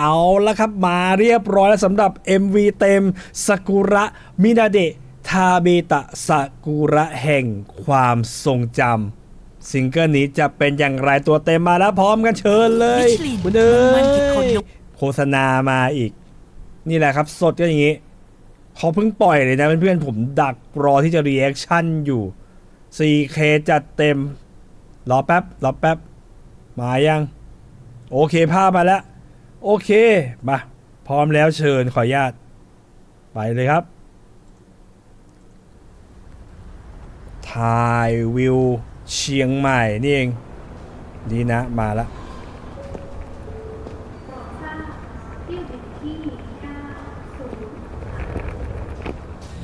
เอาละครับมาเรียบร้อยแล้วสำหรับ MV เต็มสกุระมินาเดะทาเบตะสกุระแห่งความทรงจำซิงเกิลนี้จะเป็นอย่างไรตัวเต็มมาแล้วพร้อมกันเชิญเลยมิชลินคุณเอ้มันคิดคนยลุกโฆษณามาอีก นี่แหละครับสดก็อย่างนี้เขาเพิ่งปล่อยเลยนะเพื่อนๆผมดักรอที่จะรีแอคชั่นอยู่ 4K จัดเต็ม รอแป๊บ รอแป๊บ มายัง โอเคภาพมาแล้ว โอเค มา พร้อมแล้วเชิญขออนุญาต ไปเลยครับ ถ่ายวิวเชียงใหม่นี่เอง ดีนะ มาล้ว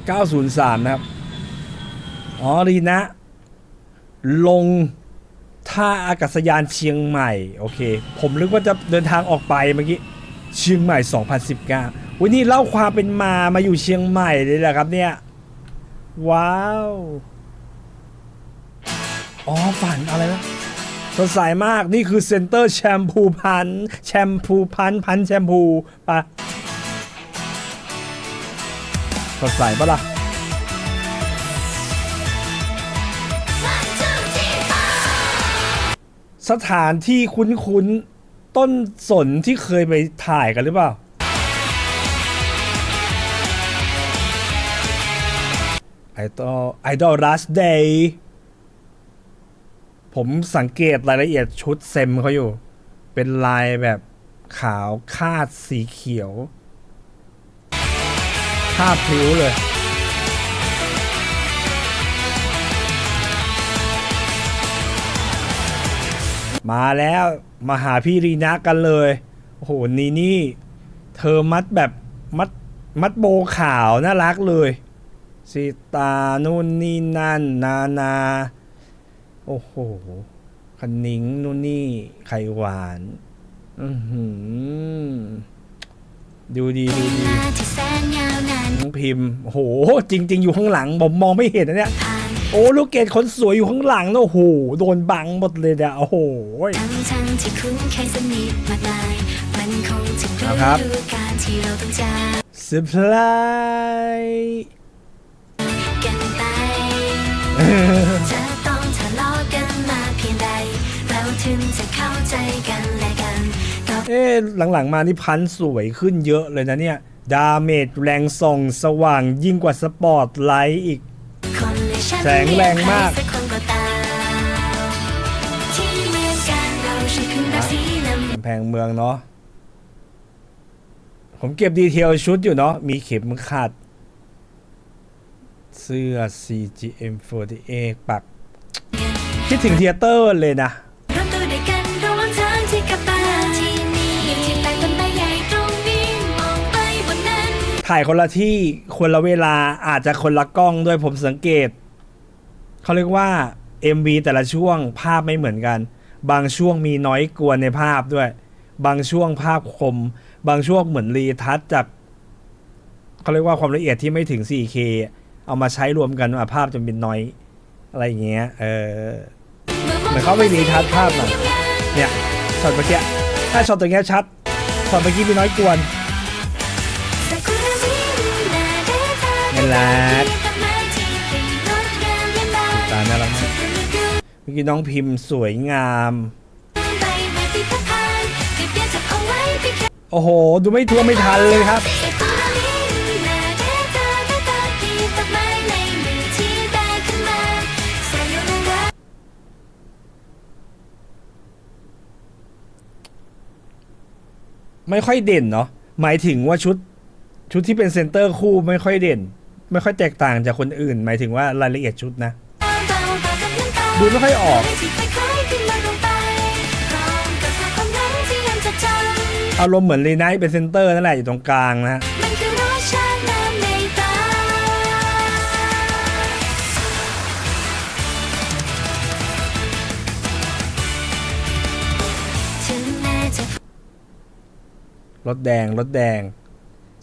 903 นะครับ อ๋อรีนะ ลง ท่าอากาศยานเชียงใหม่ โอเค ผมนึกว่าจะเดินทางออกไปเมื่อกี้เชียงใหม่ 2019วันนี้เล่าความเป็นมามาอยู่เชียงใหม่เลยแหละครับเนี่ย ว้าว อ๋อฝันอะไรนะสดใสมากนี่คือเซ็นเตอร์แชมพูพันแชมพูพันพันแชมพูปะสดใสปะล่ะ สถานที่คุ้นๆ ต้นสนที่เคยไปถ่ายกันหรือเปล่า ไอดอลไอดอลรัสเดย์ผมสังเกตรายละเอียดชุดเซมเขาอยู่ เป็นลายแบบขาวคาดสีเขียวคาดพลิ้วเลย มาแล้วมาหาพี่รีนะกันเลยโอ้โหนี่นี่ เธอมัดแบบมัดมัดโบว์ขาวน่ารักเลยสีตานู่นนี่นั่นนานา โอ้โหคันนิงนู่นนี่ไข่หวาน อือหือ ดูดีดูดีที่แสนยาวนานน้องพิมพ์โอ้โห จริง ๆ อยู่ข้างหลัง ผมมองไม่เห็นนะเนี่ยผ่าน โอ้ลูกเกดคนสวยอยู่ข้างหลังนะโอ้โหโดนบังหมดเลยเนี่ยโอ้โหทั้งทั้งที่คุ้นเคยสนิทมานานมันคงจะรู้เอาครับรู้การที่เราต้องจากเซอร์ไพรส์กันไปจะต้องทะเลาะกันมาเพียงใด เราถึงจะเข้าใจกันและกันก็เอ๊ะหลังๆมานี่พันธุ์สวยขึ้นเยอะเลยนะเนี่ย ดาเมจแรงส่องสว่างยิ่งกว่าสปอตไลท์อีกคน แสงแรงมาก กำแพงเมืองเนาะ ผมเก็บดีเทลชุดอยู่เนาะ มีเข็มขัด เสื้อ CGM48 ปัก คิดถึงเทเตอร์เลยนะถ่ายคนละที่คนละเวลาอาจจะคนละกล้องด้วยผมสังเกต เขาเรียกว่า MV แต่ละช่วงภาพไม่เหมือนกัน บางช่วงมีน้อยกวนในภาพด้วย บางช่วงภาพคม บางช่วงเหมือนรีทัชจากเขาเรียกว่าความละเอียดที่ไม่ถึง 4K เอามาใช้รวมกันอะภาพจะเป็นน้อย อะไรอย่างเงี้ยเออเหมือนเขาไม่รีทัชภาพหน่อยเนี่ยช็อตเมื่อกี้ถ้าช็อตตัวเนี้ยชัดช็อตเมื่อกี้มีน้อยกวนน่ารัก ตาน่ารักมากเมื่อกี้น้องพิมพ์สวยงาม โอ้โห ดูไม่ทั่วไม่ทันเลยครับ ไม่ค่อยเด่นเนาะหมายถึงว่าชุดชุดที่เป็นเซนเตอร์คู่ไม่ค่อยเด่น ไม่ค่อยแตกต่างจากคนอื่น หมายถึงว่ารายละเอียดชุดนะ ดูไม่ค่อยออก อารมณ์เหมือนรีไนท์เป็นเซนเตอร์นั่นแหละอยู่ตรงกลางนะฮะมันคือรสชาติน้ำในตาถึงแม้จะรถแดงรถแดง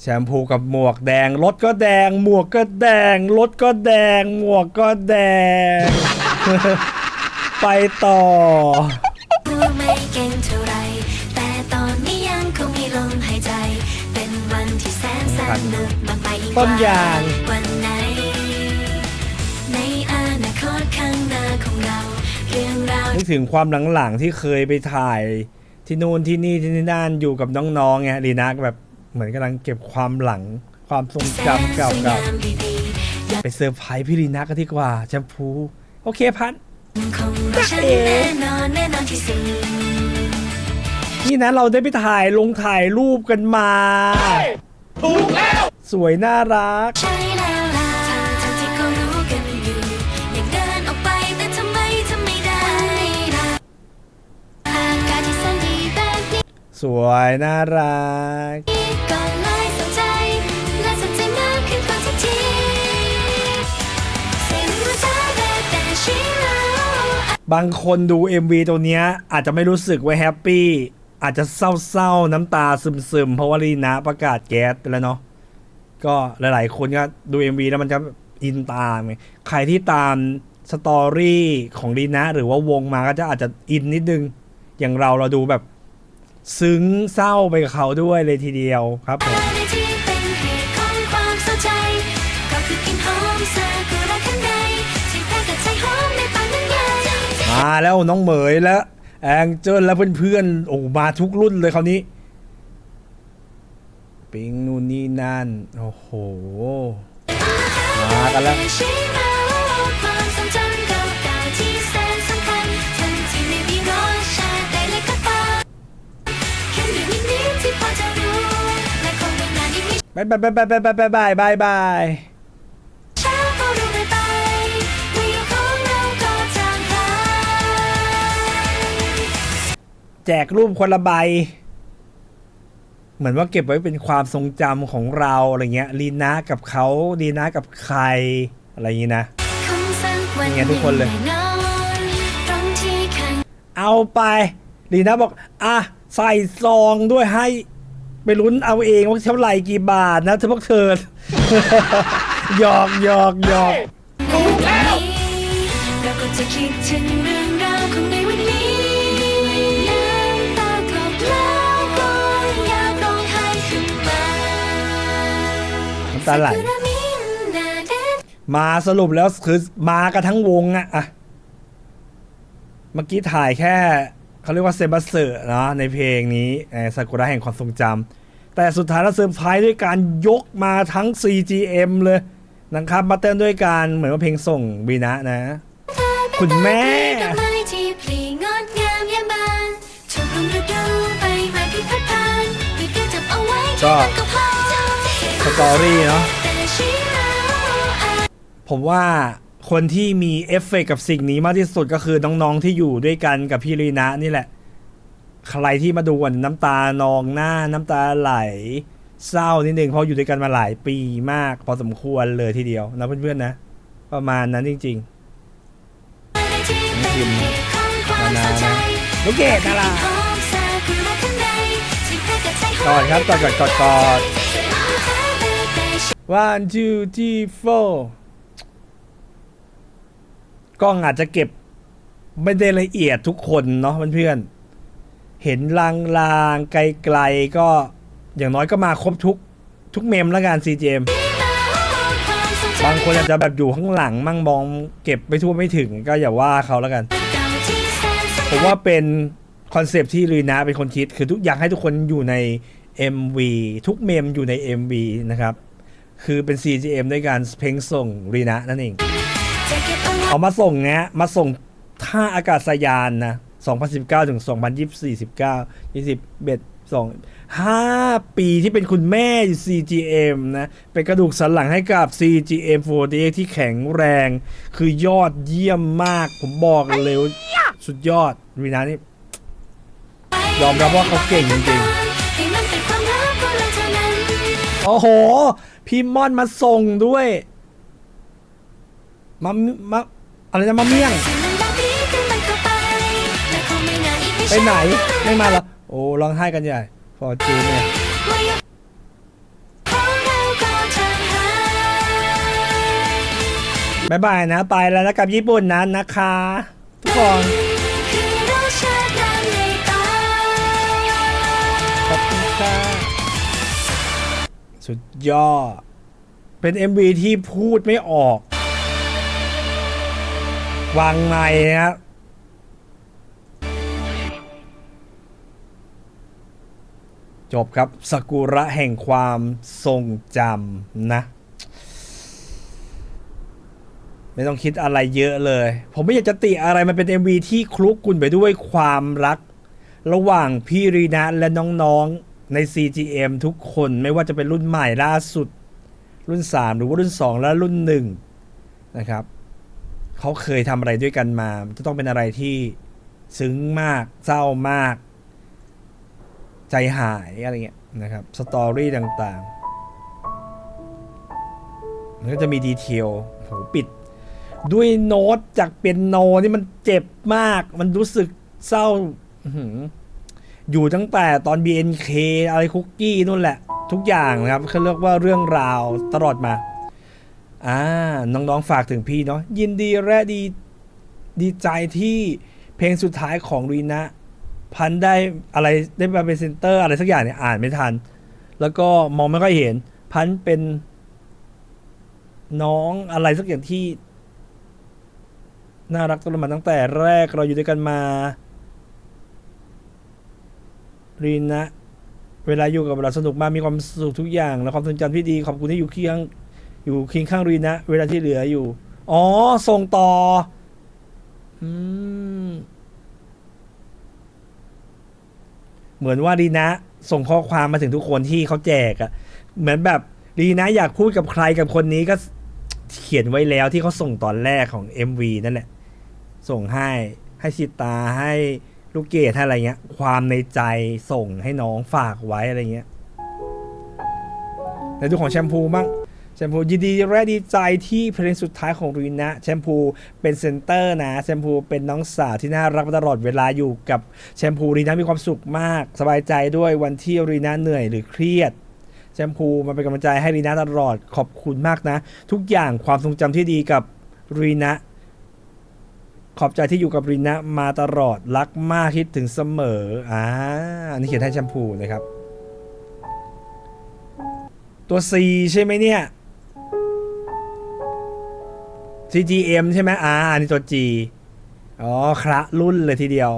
แชมพูกับหมวกแดง รถก็แดง หมวกก็แดง รถก็แดง หมวกก็แดง ไปต่อพูดไม่เก่งเท่าไร แต่ตอนนี้ยังคงมีลมหพันธุ์นุกมากไปอีกต้นยาง วันไหน ในอนาคตข้างหน้าของเรา เรื่องราว นึกถึงความหลังๆที่เคยไปถ่าย ที่นู่นที่นี่ที่นี่นั่นอยู่กับน้องๆไงลีนาก็แบบเหมือนกำลังเก็บความหลังความทรงจำเก่าๆ ไปเซอร์ไพรส์พี่ลีนากันดีกว่าแชมพู โอเคพันๆคงรักฉันแน่นอนแน่นอนที่สุดนี่นะเราได้ไปถ่ายลงถ่ายรูปกันมา ถูกแล้ว สวยน่ารักใช่แล้วล่ะ บางคนดู MV ตัวเนี้ยอาจจะไม่รู้สึกว่าแฮปปี้อาจจะเศร้าๆ น้ำตาซึมๆ เพราะว่าลีนะประกาศแก๊สไปแล้วเนาะก็หลายๆ คนก็ดู MV แล้วมันจะอินตามไงใครที่ตามสตอรี่ของลีนะหรือว่าวงมาก็จะอาจจะอินนิดนึง อย่างเราเราดูแบบ ซึ้งเศร้าไปกับเขาด้วยเลยทีเดียวครับผม มาแล้วน้องเหมยและแองเจิลและเพื่อนๆโอ้มาทุกรุ่นเลยคราวนี้ ปิงนู่นนี่นั่น โอ้โห มากันแล้วใช่ไหมความทรงจำเก่าๆที่แสนสำคัญทั้งที่ไม่มีรสชาติใดเลยก็ตามแค่อยู่นิดๆที่พอจะรู้และคงไม่นานอีกไม่บายบายบายบายบายบายบายบาย แจกรูปคนละใบ เหมือนว่าเก็บไว้เป็นความทรงจำของเราอะไรเงี้ยลีนากับเขาลีนากับใคร อะไรอย่างงี้นะคงสักวันนี่ไงทุกคนเลย เอาไปลีนาบอก อะ ใส่ซองด้วยให้ไปลุ้นเอาเองว่าเท่าไหร่กี่บาทนะเธอพวกเธอหยอกหยอกหยอกในวันนี้เราก็จะคิำตาไหลสักวันนี้น่าเด็ดมาสรุปแล้วคือมากันทั้งวงอะอะเมื่อกี้ถ่ายแค่เขาเรียกว่าเซบัสเซอร์เนาะในเพลงนี้ซากุระแห่งความทรงจำแต่สุดท้ายแล้วเซอร์ไพรส์ด้วยการยกมาทั้ง CGM เลยนะครับมาเต้นด้วยการเหมือนว่าเพลงส่งบีนะนะ คุณแม่ดอก สตอรี่เนาะแต่ชิแล้วผมว่าคนที่มีเอฟเฟกต์กับสิ่งนี้มากที่สุดก็คือน้องๆที่อยู่ด้วยกันกับพี่ลีนะนี่แหละ ใครที่มาดูกันน้ำตานองหน้าน้ำตาไหล เศร้านิดนึงเพราะอยู่ด้วยกันมาหลายปีมาก พอสมควรเลยทีเดียวนะเพื่อนๆนะ ประมาณนั้นจริงพิมพ์นานานะลูกเกดน่ารักกอดครับกอดกอดกอดกอดๆ one two three four กล้องอาจจะเก็บไม่ได้ละเอียดทุกคนเนาะเพื่อนๆเห็นลางๆ ไกลๆ ก็อย่างน้อยก็มาครบทุกทุกเมมแล้วกัน CGM บางคนอาจจะแบบอยู่ข้างหลังมั่งมองเก็บไม่ทั่วไม่ถึงก็อย่าว่าเขาแล้วกัน ผมว่าเป็นคอนเซปที่ลีนะเป็นคนคิด คือทุกอยากให้ทุกคนอยู่ใน MV ทุกเมมอยู่ใน MV นะครับ คือเป็น CGM ด้วยการเพลงส่งลีนะนั่นเอง เอามาส่งเนี้ยมาส่งท่าอากาศยานนะ 2019 ถึง 2024 19 20เบ็ด2 5 ปีที่เป็นคุณแม่อยู่ CGM นะ เป็นกระดูกสันหลังให้กับ CGM 48ที่แข็งแรง คือยอดเยี่ยมมาก ผมบอกเลยว่าสุดยอดวีนานี่ยอมรับว่าเขาเก่งจริงโอ้โห พี่ม่อนมาส่งด้วยมามาอะไรนะมาเมี่ยง ไปไหนไม่มาแล้วโอ้ร้องไห้กันใหญ่ฟอจูเนี่ยบายบายนะ ไปแล้วนะกับญี่ปุ่นนั้นนะคะ ทุกคน สุดยอด เป็น MV ที่พูดไม่ออก วางในครับจบครับสกุระแห่งความทรงจำนะ ไม่ต้องคิดอะไรเยอะเลย ผมไม่อยากจะติอะไรมันเป็น MV ที่คลุกกุ่นไปด้วยความรัก ระหว่างพี่รีนะและน้องๆ ใน CGM ทุกคนไม่ว่าจะเป็นรุ่นใหม่ล่าสุด รุ่น 3 หรือว่ารุ่น 2 และรุ่น 1 นะครับเขาเคยทำอะไรด้วยกันมา จะต้องเป็นอะไรที่ซึ้งมากเศร้ามาก ใจหายอะไรเงี้ยนะครับสตอรี่ต่างๆมันก็จะมีดีเทลโหปิด ด้วยโน้ตจากเปียโนนี่มันเจ็บมาก มันรู้สึกเศร้าอื อยู่ตั้งแต่ตอน BNK อะไรคุกกี้นู่นแหละ ทุกอย่างนะครับเขาเรียกว่าเรื่องราวตลอดมา อ่า น้องๆฝากถึงพี่เนาะยินดีและดีดีใจที่เพลงสุดท้ายของรีนะพันได้อะไรได้มาเป็นเซนเตอร์อะไรสักอย่างเนี่ยอ่านไม่ทัน แล้วก็มองไม่ค่อยเห็น พันเป็น น้องอะไรสักอย่างที่ น่ารักตลอดมาตั้งแต่แรกเราอยู่ด้วยกันมา รีนะ เวลาอยู่กับเราสนุกมากมีความสุขทุกอย่าง และความทรงจำที่ดี ขอบคุณที่อยู่เคียงอยู่เคียงข้างรีนะ เวลาที่เหลืออยู่ อ๋อ ส่งต่อ อืม เหมือนว่ารีนะ ส่งข้อความมาถึงทุกคนที่เขาแจกอะเหมือนแบบรีนะอยากพูดกับใครกับคนนี้ก็เขียนไว้แล้วที่เขาส่งตอนแรกของ MV นั่นแหละ ส่งให้ให้ชิตาให้ ลูกเกดให้อะไรเงี้ย ความในใจส่งให้น้องฝากไว้อะไรเงี้ยในดูของแชมพูบ้างแชมพูยินดีและดีใจที่เพลงสุดท้ายของรีนะแชมพูเป็นเซนเตอร์นะแชมพูเป็นน้องสาวที่น่ารักตลอดเวลาอยู่กับแชมพูรีนะมีความสุขมาก สบายใจด้วยวันที่รีนะเหนื่อยหรือเครียดแชมพูมาเป็นกำลังใจให้รีนาตลอดขอบคุณมากนะ ทุกอย่างความทรงจำที่ดีกับรีนะ ขอบใจที่อยู่กับรีนะมาตลอดรักมากคิดถึงเสมออ่าอันนี้เขียนให้แชมพูนะครับ ตัว C ใช่ไหมเนี่ย CGM ใช่ไหมอ่าอันนี้ตัว G อ๋อคละรุ่นเลยทีเดียว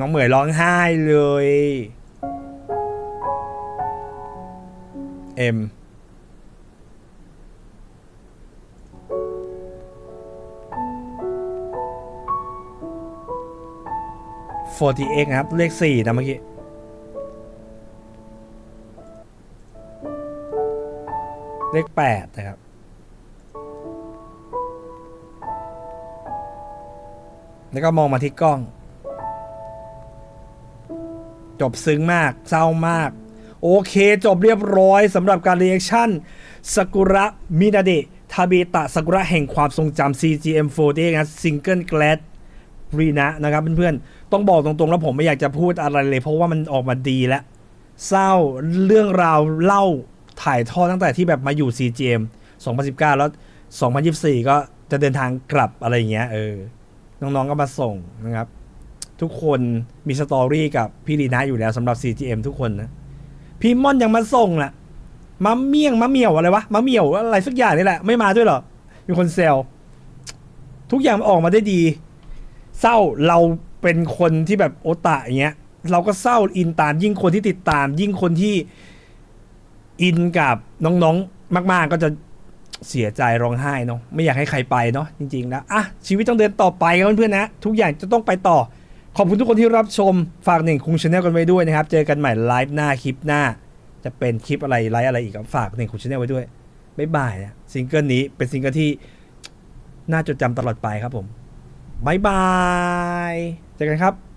น้องเหมยร้องไห้เลย เอ็ม 40x นะครับ เลขสี่นะเมื่อกี้เลขแปดนะครับแล้วก็มองมาที่กล้อง จบซึ้งมาก เศร้ามาก โอเคจบเรียบร้อยสำหรับการเรีแอคชั่นสกุระมินาเดะทาเบตะสกุระแห่งความทรงจำ CGM48 นะซิงเกิล Glad รีนะนะครับเพื่อนๆ ต้องบอกตรงๆ แล้วผมไม่อยากจะพูดอะไรเลย เพราะว่ามันออกมาดีแล้วเศร้าเรื่องราวเล่าถ่ายทอดตั้งแต่ที่แบบมาอยู่ CGM 2019 แล้ว 2024 ก็จะเดินทางกลับอะไรอย่างเงี้ยเออ น้องๆก็มาส่งนะครับ ทุกคนมีสตอรี่กับพี่ลีนาอยู่แล้วสำหรับ CGM ทุกคนนะ พีมอนยังมาส่งน่ะมะเมี่ยงมะเหมี่ยวอะไรวะมะเหมี่ยวอะไรสักอย่างนี่แหละ ไม่มาด้วยหรอมีคนเซลทุกอย่างออกมาได้ดี เศร้าเราเป็นคนที่แบบโอตะอย่างเงี้ย เราก็เศร้าอินตามยิ่งคนที่ติดตาม ยิ่งคนที่อินกับน้องๆ มาก ๆ ก็จะเสียใจร้องไห้เนาะไม่อยากให้ใครไปเนาะจริงๆแล้วอะชีวิตต้องเดินต่อไปครับเพื่อนๆนะ ทุกอย่างจะต้องไปต่อ ขอบคุณทุกคนที่รับชม ฝากหนึ่งคุงชาแนลกันไว้ด้วยนะครับ เจอกันใหม่ไลฟ์หน้าคลิปหน้า จะเป็นคลิปอะไรไลฟ์อะไรอีกก็ฝากหนึ่งคุงชาแนลไว้ด้วยบ๊ายบายนะซิงเกิลนี้เป็นซิงเกิลที่น่าจดจำตลอดไปครับผมบ๊ายบาย เจอกันครับ